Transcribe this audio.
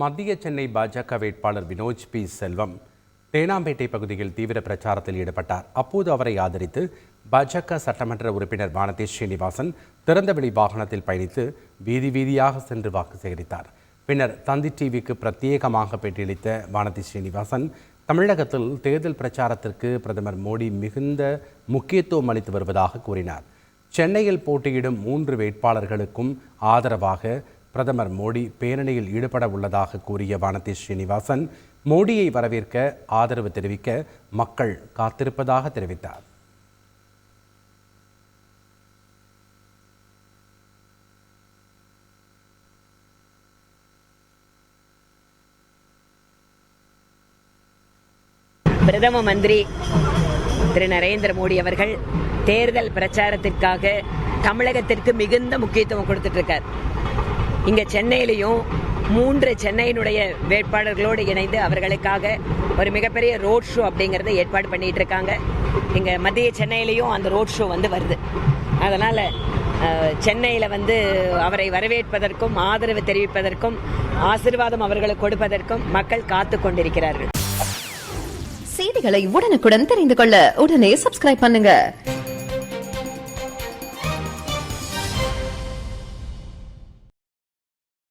மத்திய சென்னை பாஜக வேட்பாளர் வினோஜ் பி. செல்வம் தேனாம்பேட்டை பகுதியில் தீவிர பிரச்சாரத்தில் ஈடுபட்டார். அப்போது அவரை ஆதரித்து பாஜக சட்டமன்ற உறுப்பினர் வானதி ஸ்ரீனிவாசன் திறந்தவெளி வாகனத்தில் பயணித்து வீதி வீதியாக சென்று வாக்கு சேகரித்தார். பின்னர் தந்தி டிவிக்கு பிரத்யேகமாக பேட்டியளித்த வானதி ஸ்ரீனிவாசன் தமிழகத்தில் தேர்தல் பிரச்சாரத்திற்கு பிரதமர் மோடி மிகுந்த முக்கியத்துவம் அளித்து வருவதாக கூறினார். சென்னையில் போட்டியிடும் மூன்று வேட்பாளர்களுக்கும் ஆதரவாக பிரதமர் மோடி பேரணியில் ஈடுபட உள்ளதாக கூறிய வானதி ஸ்ரீனிவாசன் மோடியை வரவேற்க ஆதரவு தெரிவிக்க மக்கள் காத்திருப்பதாக தெரிவித்தார். பிரதம மந்திரி திரு நரேந்திர மோடி அவர்கள் தேர்தல் பிரச்சாரத்திற்காக தமிழகத்திற்கு மிகுந்த முக்கியத்துவம் கொடுத்துட்டு இருக்கார். இங்க சென்னையிலையும் மூன்று சென்னையினுடைய வேட்பாளர்களோடு இணைந்து அவர்களுக்காக ஒரு மிகப்பெரிய ரோட் ஷோ அப்படிங்கறத ஏற்பாடு பண்ணிட்டு இருக்காங்க. இங்க மத்திய சென்னையிலையும் அந்த ரோட் ஷோ வந்து வருது. அதனால சென்னையில் வந்து அவரை வரவேற்பதற்கும் ஆதரவு தெரிவிப்பதற்கும் ஆசீர்வாதம் அவர்களுக்கு கொடுப்பதற்கும் மக்கள் காத்து கொண்டிருக்கிறார்கள். செய்திகளை உடனுக்குடன் தெரிந்து கொள்ள உடனே சப்ஸ்கிரைப் பண்ணுங்க.